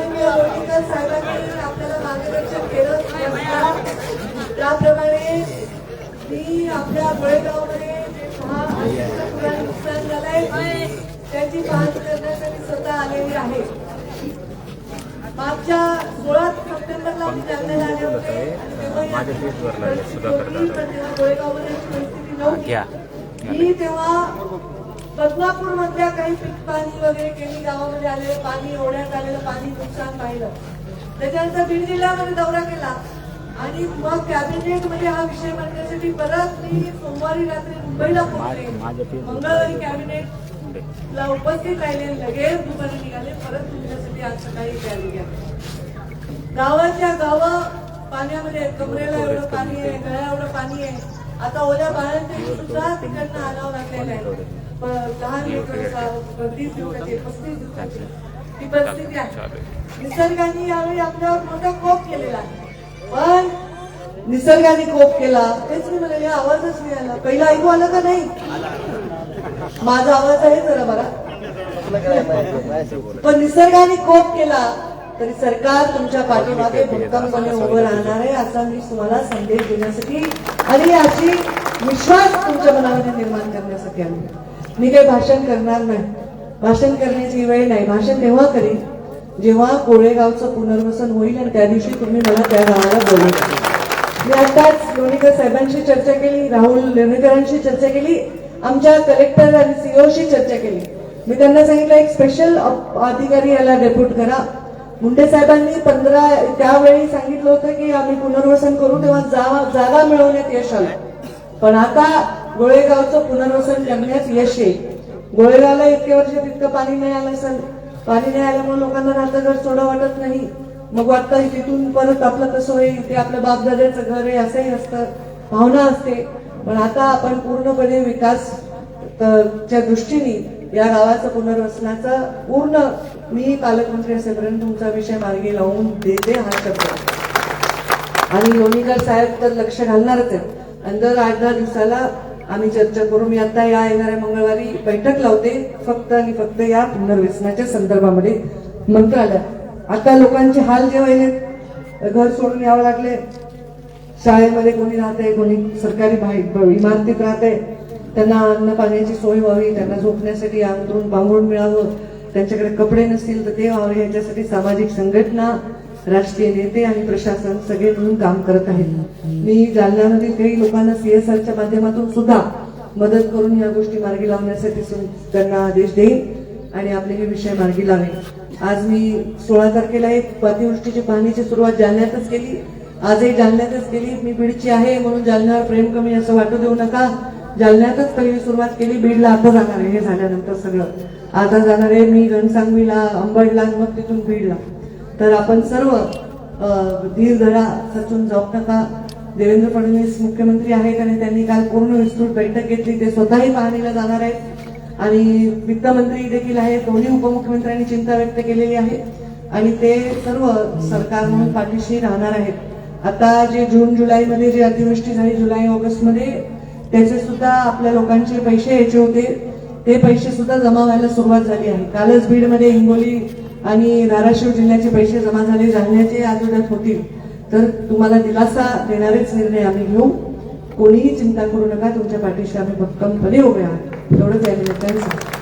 माननीय लोणीकर साहेबांनी आपल्याला मार्गदर्शन केलं. त्याप्रमाणे मी आपल्या गोळेगावमध्ये आठशेचं पुराण नुकसान झालंय त्याची पाहणी करण्यासाठी स्वतः आलेली आहे. मागच्या सोळा सप्टेंबरला मी जालन्याला आले होते गोळेगावमध्ये परिस्थिती नव्हती. मी तेव्हा बदलापूर मधल्या काही पीक पाणी वगैरे केली गावामध्ये आलेलं पाणी ओढ्यात आलेलं पाणी नुकसान पाहिलं. त्याच्यानंतर बीड जिल्ह्यामध्ये दौरा केला. आणि मग कॅबिनेटमध्ये हा विषय मांडण्यासाठी परत मी सोमवारी रात्री मुंबईला पोहोचले मंगळवारी कॅबिनेट ला उपस्थित राहिले लगेच दुपारी निघाले. परत तुमच्यासाठी आज सकाळी तयारी गावाच्या गावं पाण्यामध्ये. कमरेला एवढं पाणी आहे गळ्या एवढं पाणी आहे. आता ओल्या बाळांचे सुद्धा तिकडनं आणावं लागलेलं आहे लहान लेकरं तीस दिवसाचे पस्तीस दिवसाचे. ही परिस्थिती आहे. निसर्गाने यावेळी आपल्यावर मोठा कोप केलेला आहे. पण निसर्गाने कोप केला तेच मी म्हणाले आवाजच नाही आला. पहिला ऐकू आलं का नाही? माझा आवाज आहे जरा बरा. पण निसर्गाने कोप केला तरी सरकार तुमच्या पाठीमागे भक्कमपणे उभं राहणार आहे असा मी तुम्हाला संदेश देण्यासाठी आणि अशी विश्वास तुमच्या मनामध्ये निर्माण करण्यासाठी आम्ही. मी काही भाषण करणार नाही. भाषण करण्याची वेळ नाही. भाषण तेव्हा करीन जेव्हा कोळेगावचं पुनर्वसन होईल आणि त्या दिवशी तुम्ही मला त्या गावाला बोलवता मी आताच लोणीकर साहेबांशी चर्चा केली राहुल लोणीकरांशी चर्चा केली आमच्या कलेक्टर आणि सीओशी चर्चा केली. मी त्यांना सांगितलं एक स्पेशल अधिकारी याला डेप्यूट करा. मुंडे साहेबांनी पंधरा त्यावेळी सांगितलं होतं की आम्ही पुनर्वसन करू तेव्हा जावा जागा मिळवण्यात यश आलं पण आता गोळेगावचं पुनर्वसन करण्यात यश येईल. गोळेगावला इतके वर्ष तितकं पाणी नाही आलं असेल पाणी नाही आल्यामुळे लोकांना राहतं घर सोडं वाटत नाही. मग वाटतं तिथून परत आपलं कसं होईल ते आपल्या बापदाद्याचं घर आहे असंही असतं. भावना असते. पण आता आपण पूर्णपणे विकास च्या दृष्टीने या गावाचं पुनर्वसनाचा पूर्ण मी पालकमंत्री असेपर्यंत तुमचा विषय मार्गी लावून देते हा शब्द. आणि लोणीकर साहेब तर लक्ष घालणारच आहेत. आणि दर आठ दहा दिवसाला आम्ही चर्चा करू मी आता या येणाऱ्या मंगळवारी बैठक लावते फक्त आणि फक्त या पुनर्वसनाच्या संदर्भामध्ये. मंत्रालय आता लोकांचे हाल जे व्हायले घर सोडून यावं लागले. शाळेमध्ये कोणी राहते कोणी सरकारी इमारतीत राहते त्यांना अन्न पाण्याची सोय व्हावी त्यांना झोपण्यासाठी अंतरून पांघरून मिळावं त्यांच्याकडे कपडे नसतील तर ते व्हावे याच्यासाठी सामाजिक संघटना राजकीय नेते आणि प्रशासन सगळे मिळून काम करत आहेत. मी जालन्यामधील काही लोकांना सीएसआरच्या माध्यमातून सुद्धा मदत करून या गोष्टी मार्गी लावण्यासाठी त्यांना आदेश देईन आणि आपले हे विषय मार्गी लावेन. आज मी सोळा तारखेला एक अतिवृष्टीची पाहणीची सुरुवात जालन्यातच केली. आजही जालन्यातच केली. मी बीडची आहे म्हणून जालन्यावर प्रेम कमी असं वाटू देऊ नका. जालन्यातच पहिली सुरुवात केली बीडला आता जाणार आहे हे झाल्यानंतर सगळं. आता जाणार आहे मी रणसांगवीला अंबडला मग तिथून बीडला. तर आपण सर्व धीर धरा सचून जाऊ नका. देवेंद्र फडणवीस मुख्यमंत्री आहेत आणि त्यांनी काल पूर्ण विस्तृत बैठक घेतली. ते स्वतःही पाहणीला जाणार आहेत. आणि वित्तमंत्री देखील आहेत दोन्ही उपमुख्यमंत्र्यांनी चिंता व्यक्त केलेली आहे. आणि ते सर्व सरकार म्हणून पाठीशी राहणार आहेत. आता जे जून जुलैमध्ये जे अतिवृष्टी झाली जुलै ऑगस्टमध्ये त्याचे सुद्धा आपल्या लोकांचे पैसे यायचे होते. ते पैसे सुद्धा जमा व्हायला सुरुवात झाली आहे. कालच बीडमध्ये हिंगोली आणि धाराशिव जिल्ह्याचे पैसे जमा झाले जालन्याचे आज होतील. तर तुम्हाला दिलासा देणारेच निर्णय आम्ही घेऊ. कोणीही चिंता करू नका तुमच्या पाठीशी आम्ही भक्कमपणे उभे आहात. एवढंच या निमित्ताने सांगतो